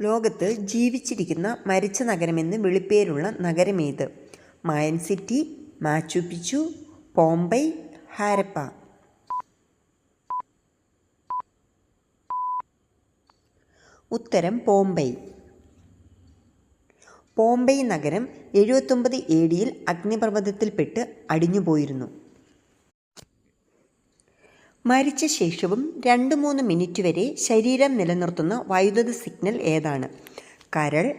ലോകത്ത് ജീവിച്ചിരിക്കുന്ന മരിച്ച നഗരമെന്ന് വിളിപ്പേരുള്ള നഗരമേത്? Mayan city Machu Picchu Pompeii Harappa. ഉത്തരം പോംബൈ. പോംബൈ നഗരം എഴുപത്തൊമ്പത് എ ഡിയിൽ അഗ്നിപർവതത്തിൽപ്പെട്ട് അടിഞ്ഞുപോയിരുന്നു. മരിച്ച ശേഷവും രണ്ട് മൂന്ന് മിനിറ്റ് വരെ ശരീരം നിലനിർത്തുന്ന വൈദ്യുത സിഗ്നൽ ഏതാണ്? കരൾ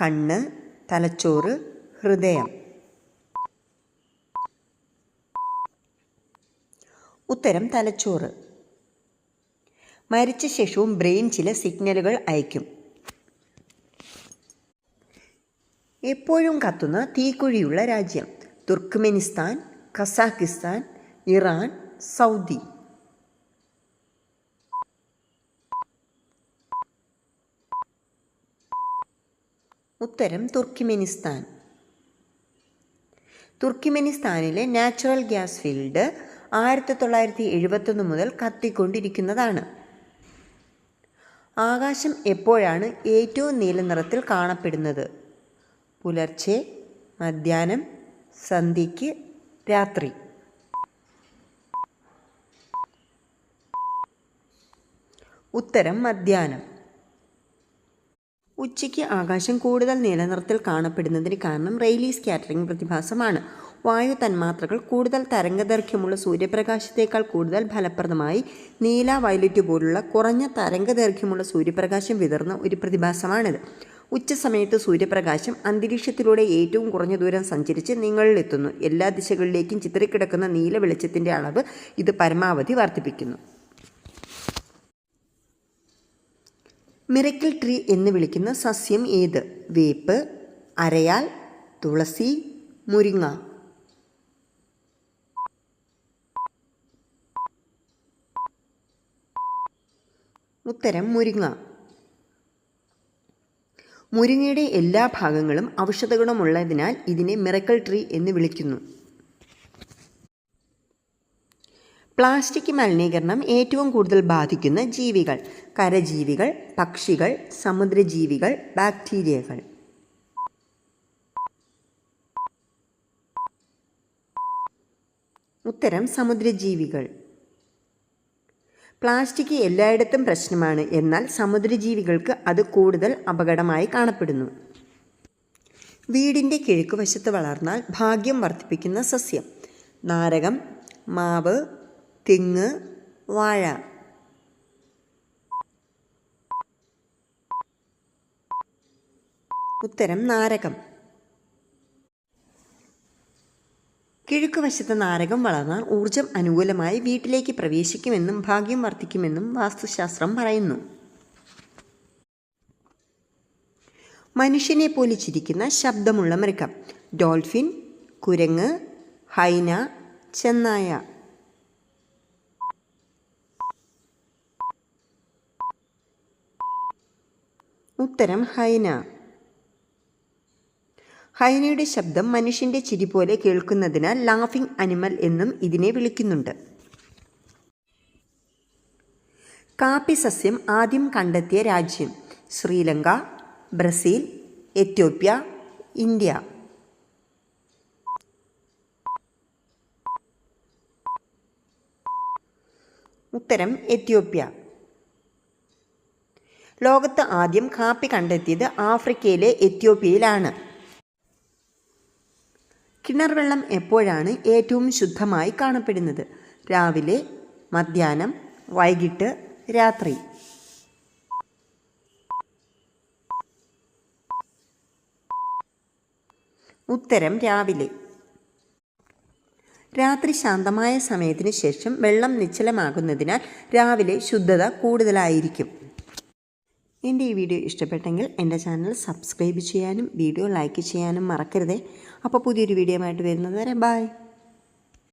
കണ്ണ് തലച്ചോറ് ഹൃദയം. ഉത്തരം തലച്ചോറ്. മരിച്ച ശേഷവും ബ്രെയിൻ ചില സിഗ്നലുകൾ അയക്കും എപ്പോഴും കത്തുന്ന തീക്കുഴിയുള്ള രാജ്യം. Turkmenistan Kazakhstan Iran Saudi. ഉത്തരം തുർക്കിമെനിസ്ഥാൻ. തുർക്കിമെനിസ്ഥാനിലെ നാച്ചുറൽ ഗ്യാസ് ഫീൽഡ് ആയിരത്തി തൊള്ളായിരത്തി എഴുപത്തൊന്ന് മുതൽ കത്തിക്കൊണ്ടിരിക്കുന്നതാണ്. ആകാശം എപ്പോഴാണ് ഏറ്റവും നീല നിറത്തിൽ കാണപ്പെടുന്നത്? പുലർച്ചെ മധ്യാഹ്നം സന്ധ്യയ്ക്ക് രാത്രി. ഉത്തരം മധ്യാഹ്നം ഉച്ചയ്ക്ക് ആകാശം കൂടുതൽ നിലനിർത്തൽ കാണപ്പെടുന്നതിന് കാരണം റെയിലി സ്കാറ്ററിംഗ് പ്രതിഭാസമാണ്. വായു തന്മാത്രകൾ കൂടുതൽ തരംഗദൈർഘ്യമുള്ള സൂര്യപ്രകാശത്തേക്കാൾ കൂടുതൽ ഫലപ്രദമായി നീല വയലറ്റ് പോലുള്ള കുറഞ്ഞ തരംഗദൈർഘ്യമുള്ള സൂര്യപ്രകാശം വിതർന്ന ഒരു പ്രതിഭാസമാണിത്. ഉച്ചസമയത്ത് സൂര്യപ്രകാശം അന്തരീക്ഷത്തിലൂടെ ഏറ്റവും കുറഞ്ഞ ദൂരം സഞ്ചരിച്ച് നിങ്ങളിലെത്തുന്നു. എല്ലാ ദിശകളിലേക്കും ചിതറിക്കിടക്കുന്ന നീല വെളിച്ചത്തിന്റെ അളവ് ഇത് പരമാവധി വർദ്ധിപ്പിക്കുന്നു. മിറക്കിൾ ട്രീ എന്ന് വിളിക്കുന്ന സസ്യം ഏത്? വേപ്പ് അരയാൽ തുളസി മുരിങ്ങ. ഉത്തരം മുരിങ്ങ. മുരിങ്ങയുടെ എല്ലാ ഭാഗങ്ങളും ഔഷധഗുണമുള്ളതിനാൽ ഇതിനെ മിറക്കിൾ ട്രീ എന്ന് വിളിക്കുന്നു. പ്ലാസ്റ്റിക് മലിനീകരണം ഏറ്റവും കൂടുതൽ ബാധിക്കുന്ന ജീവികൾ കരജീവികൾ പക്ഷികൾ സമുദ്രജീവികൾ ബാക്ടീരിയകൾ. ഉത്തരം സമുദ്രജീവികൾ. പ്ലാസ്റ്റിക് എല്ലായിടത്തും പ്രശ്നമാണ് എന്നാൽ സമുദ്രജീവികൾക്ക് അത് കൂടുതൽ അപകടമായി കാണപ്പെടുന്നു. വീടിന്റെ കിഴക്കുവശത്ത് വളർന്നാൽ ഭാഗ്യം വർദ്ധിപ്പിക്കുന്ന സസ്യം. നാരകം മാവ് തെങ്ങ് വാഴ. ഉത്തരം നാരകം. കിഴക്കുവശത്ത് നാരകം വളർന്നാൽ ഊർജം അനുകൂലമായി വീട്ടിലേക്ക് പ്രവേശിക്കുമെന്നും ഭാഗ്യം വർദ്ധിക്കുമെന്നും വാസ്തുശാസ്ത്രം പറയുന്നു. മനുഷ്യനെ പോലെ ചിരിക്കുന്ന ശബ്ദമുള്ള മൃഗം. ഡോൾഫിൻ കുരങ്ങ് ഹൈന ചെന്നായ. ഉത്തരം ഹൈന. ഹൈനയുടെ ശബ്ദം മനുഷ്യന്റെ ചിരി പോലെ കേൾക്കുന്നതിനാൽ ലാഫിംഗ് അനിമൽ എന്നും ഇതിനെ വിളിക്കുന്നുണ്ട്. കാപ്പി സസ്യം ആദ്യം കണ്ടെത്തിയ രാജ്യം ശ്രീലങ്ക ബ്രസീൽ എത്യോപ്യ ഇന്ത്യ. ഉത്തരം എത്യോപ്യ. ലോകത്ത് ആദ്യം കാപ്പി കണ്ടെത്തിയത് ആഫ്രിക്കയിലെ എത്യോപ്യയിലാണ്. കിണർ വെള്ളം എപ്പോഴാണ് ഏറ്റവും ശുദ്ധമായി കാണപ്പെടുന്നത്? രാവിലെ മധ്യാഹ്നം വൈകിട്ട് രാത്രി. ഉത്തരം രാവിലെ. രാത്രി ശാന്തമായ സമയത്തിന് ശേഷം വെള്ളം നിശ്ചലമാകുന്നതിനാൽ രാവിലെ ശുദ്ധത കൂടുതലായിരിക്കും. എന്റെ ഈ വീഡിയോ ഇഷ്ടപ്പെട്ടെങ്കിൽ എന്റെ ചാനൽ സബ്സ്ക്രൈബ് ചെയ്യാനും വീഡിയോ ലൈക്ക് ചെയ്യാനും മറക്കരുതേ. അപ്പോൾ പുതിയൊരു വീഡിയോ ആയിട്ട് വരുന്നത് വരെ ബായ്